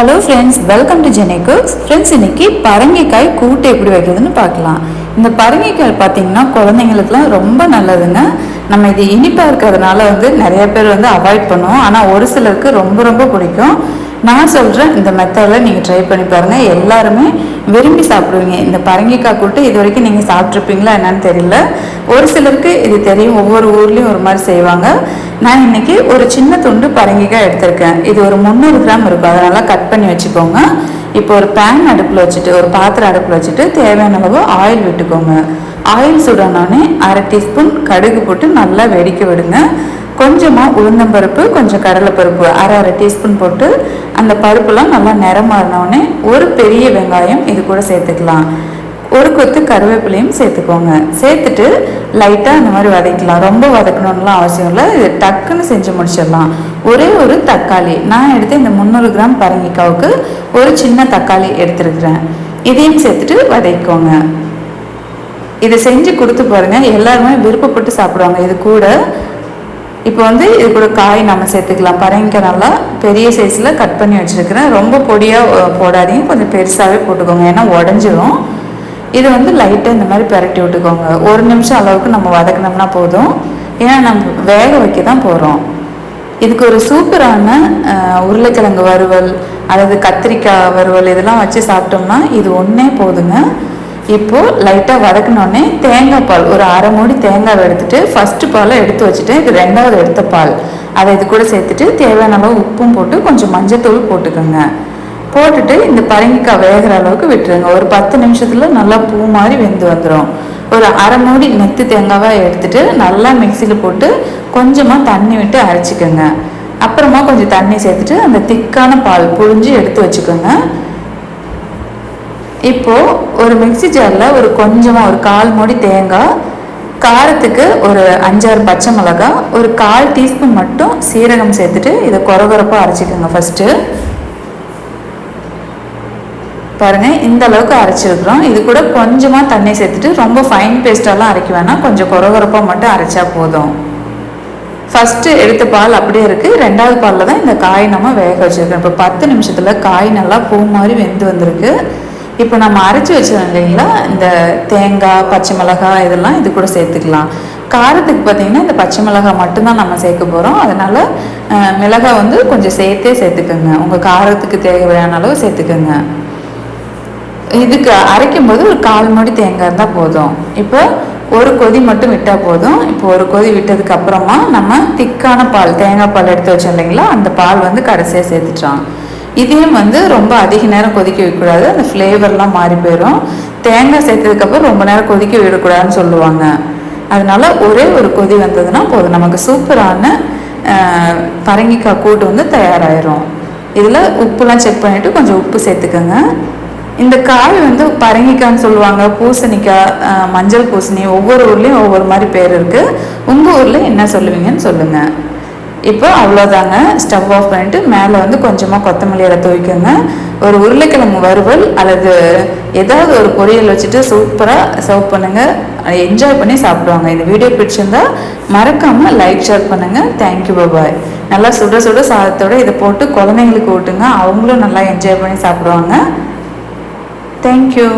Hello friends welcome to Jeni cooks friends இன்னைக்கு பரங்கிக்காய் கூட்டு எப்படி வைக்கிறதுன்னு பார்க்கலாம். இந்த பரங்கிக்காய் பார்த்தீங்கன்னா குழந்தைங்களுக்குலாம் ரொம்ப நல்லதுங்க நம்ம இது இனிப்பாக இருக்கிறதுனால வந்து நிறைய பேர் வந்து அவாய்ட் பண்ணுவோம். ஆனால் ஒரு சிலருக்கு ரொம்ப ரொம்ப பிடிக்கும். நான் சொல்கிறேன் இந்த மெத்தடில் நீங்கள் ட்ரை பண்ணி பாருங்கள் எல்லாருமே விரும்பி சாப்பிடுவீங்க. இந்த பரங்கிக்காய் கூட்டு இது வரைக்கும் நீங்கள் சாப்பிட்ருப்பீங்களா என்னன்னு தெரியல. ஒரு சிலருக்கு இது தெரியும் ஒவ்வொரு ஊர்லேயும் ஒரு மாதிரி செய்வாங்க. நான் இன்னைக்கு ஒரு சின்ன துண்டு பரங்கிக்காய் எடுத்திருக்கேன். இது ஒரு முந்நூறு கிராம் இருக்கும். அதனால கட் பண்ணி வச்சுக்கோங்க. இப்போ ஒரு பேன் அடுப்பில் வச்சுட்டு ஒரு பாத்திரம் அடுப்பில் வச்சுட்டு தேவையான அளவு ஆயில் விட்டுக்கோங்க. ஆயில் சுடனோடனே அரை டீஸ்பூன் கடுகு போட்டு நல்லா வெடிக்க விடுங்க. கொஞ்சமாக உளுந்தம்பருப்பு கொஞ்சம் கடலைப்பருப்பு அரை அரை டீஸ்பூன் போட்டு அந்த பருப்புலாம் நல்லா நிறமாறினோடனே ஒரு பெரிய வெங்காயம் இது கூட சேர்த்துக்கலாம். ஒரு கொத்து கருவேப்பிலையும் சேர்த்துக்கோங்க. சேர்த்துட்டு லைட்டாக அந்த மாதிரி வதக்கலாம் ரொம்ப வதக்கணும்லாம் அவசியம் இல்லை. இது டக்குன்னு செஞ்சு முடிச்சிடலாம். ஒரே ஒரு தக்காளி. நான் எடுத்து இந்த முந்நூறு கிராம் பரங்கிக்காவுக்கு ஒரு சின்ன தக்காளி எடுத்துருக்குறேன். இதையும் சேர்த்துட்டு வதக்கிக்கோங்க. இதை செஞ்சு கொடுத்து பாருங்கள் எல்லாருமே விருப்பப்பட்டு சாப்பிடுவாங்க. இது கூட இப்போ வந்து இது கூட காய் நம்ம சேர்த்துக்கலாம். பரங்கிக்காய் நல்லா பெரிய சைஸில் கட் பண்ணி வச்சுருக்கிறேன். ரொம்ப பொடியாக போடாதீங்க. கொஞ்சம் பெருசாகவே போட்டுக்கோங்க. ஏன்னா உடஞ்சிரும். இது வந்து லைட்டாக இந்த மாதிரி பிரட்டி விட்டுக்கோங்க. ஒரு நிமிஷம் அளவுக்கு நம்ம வதக்கினோம்னா போதும். ஏன்னா நம்ம வேக வைக்க தான் போகிறோம் இதுக்கு ஒரு சூப்பரான உருளைக்கிழங்கு வறுவல் அதாவது கத்திரிக்காய் வறுவல் இதெல்லாம் வச்சு சாப்பிட்டோம்னா இது ஒன்றே போதுங்க. இப்போது லைட்டாக வதக்கினோடனே தேங்காய் பால் ஒரு அரை மூடி தேங்காவை எடுத்துட்டு ஃபஸ்ட்டு பாலை எடுத்து வச்சுட்டு இது ரெண்டாவது எடுத்த பால். அதை இது கூட சேர்த்துட்டு தேவையான அளவு உப்பும் போட்டு கொஞ்சம் மஞ்சத்தூள் போட்டுக்கோங்க. போட்டுட்டு இந்த பரங்கிக்காய் வேகிற அளவுக்கு விட்டுருங்க. ஒரு பத்து நிமிஷத்தில் நல்லா பூ மாதிரி வெந்து வந்துடும் ஒரு அரை மூடி நெத்து தேங்காவாக எடுத்துட்டு நல்லா மிக்சியில் போட்டு கொஞ்சமாக தண்ணி விட்டு அரைச்சிக்கோங்க. அப்புறமா கொஞ்சம் தண்ணி சேர்த்துட்டு அந்த திக்கான பால் புழிஞ்சு எடுத்து வச்சுக்கோங்க. இப்போ ஒரு மிக்ஸி ஜாரில் ஒரு கொஞ்சமாக ஒரு கால் மூடி தேங்காய் காரத்துக்கு ஒரு அஞ்சாறு பச்சை மிளகாய் ஒரு கால் டீஸ்பூன் மட்டும் சீரகம் சேர்த்துட்டு இதை குறகுறப்பாக அரைச்சிக்கோங்க ஃபஸ்ட்டு பாருங்கள் இந்த அளவுக்கு அரைச்சிருக்கிறோம். இது கூட கொஞ்சமாக தண்ணி சேர்த்துட்டு ரொம்ப ஃபைன் பேஸ்டெல்லாம் அரைக்க வேணாம். கொஞ்சம் குறகுறப்பாக மட்டும் அரைச்சா போதும். ஃபஸ்ட்டு எடுத்த பால் அப்படியே இருக்குது ரெண்டாவது பாலில் தான் இந்த காய் நம்ம வேக வச்சுருக்கோம். இப்போ பத்து நிமிஷத்தில் காய் நல்லா பூ மாதிரி வெந்து வந்திருக்கு. இப்போ நம்ம அரைச்சி வச்சிருந்தோம் இல்லைங்களா? இந்த தேங்காய் பச்சை மிளகாய் இதெல்லாம் இது கூட சேர்த்துக்கலாம். காரத்துக்கு பார்த்தீங்கன்னா இந்த பச்சை மிளகாய் மட்டும்தான் நம்ம சேர்க்க போகிறோம் அதனால் மிளகாய் வந்து கொஞ்சம் சேர்த்தே சேர்த்துக்கோங்க. உங்கள் காரத்துக்கு தேவையான அளவு சேர்த்துக்கோங்க. இதுக்கு அரைக்கும் போது ஒரு கால் மணி தேங்காய் இருந்தால் போதும். இப்போ ஒரு கொதி மட்டும் விட்டால் போதும். இப்போ ஒரு கொதி விட்டதுக்கு அப்புறமா நம்ம திக்கான பால் தேங்காய் பால் எடுத்து வச்சோம் இல்லைங்களா? அந்த பால் வந்து கடைசியாக சேர்த்துட்டோம். இதையும் வந்து ரொம்ப அதிக நேரம் கொதிக்க வைக்கக்கூடாது. அந்த ஃப்ளேவர்லாம் மாறி போயிடும் தேங்காய் சேர்த்ததுக்கப்புறம் ரொம்ப நேரம் கொதிக்க விடக்கூடாதுன்னு சொல்லுவாங்க. அதனால ஒரே ஒரு கொதி வந்ததுன்னா போதும். நமக்கு சூப்பரான பரங்கிக்காய் கூட்டு வந்து தயாராயிரும். இதில் உப்புலாம் செக் பண்ணிவிட்டு கொஞ்சம் உப்பு சேர்த்துக்கோங்க. இந்த காய் வந்து பரங்கிக்கான்னு சொல்லுவாங்க பூசணிக்காய் மஞ்சள் பூசணி ஒவ்வொரு ஊர்லேயும் ஒவ்வொரு மாதிரி பேர் இருக்குது உங்கள் ஊரில் என்ன சொல்லுவீங்கன்னு சொல்லுங்கள் இப்போ அவ்வளோதாங்க ஸ்டவ் ஆஃப் பண்ணிட்டு மேலே வந்து கொஞ்சமாக கொத்தமல்லி இலை துவைக்கோங்க. ஒரு உருளைக்கிழங்கு வறுவல் அல்லது ஏதாவது ஒரு பொரியல் வச்சுட்டு சூப்பராக சர்வ் பண்ணுங்கள் என்ஜாய் பண்ணி சாப்பிடுவாங்க. இந்த வீடியோ பிடிச்சிருந்தா மறக்காமல் லைக் ஷேர் பண்ணுங்கள் தேங்க்யூ பாய் நல்லா சுட சுட சாதத்தோட இதை போட்டு குழந்தைங்களுக்கு ஊட்டுங்க. அவங்களும் நல்லா என்ஜாய் பண்ணி சாப்பிடுவாங்க. தேங்க்யூ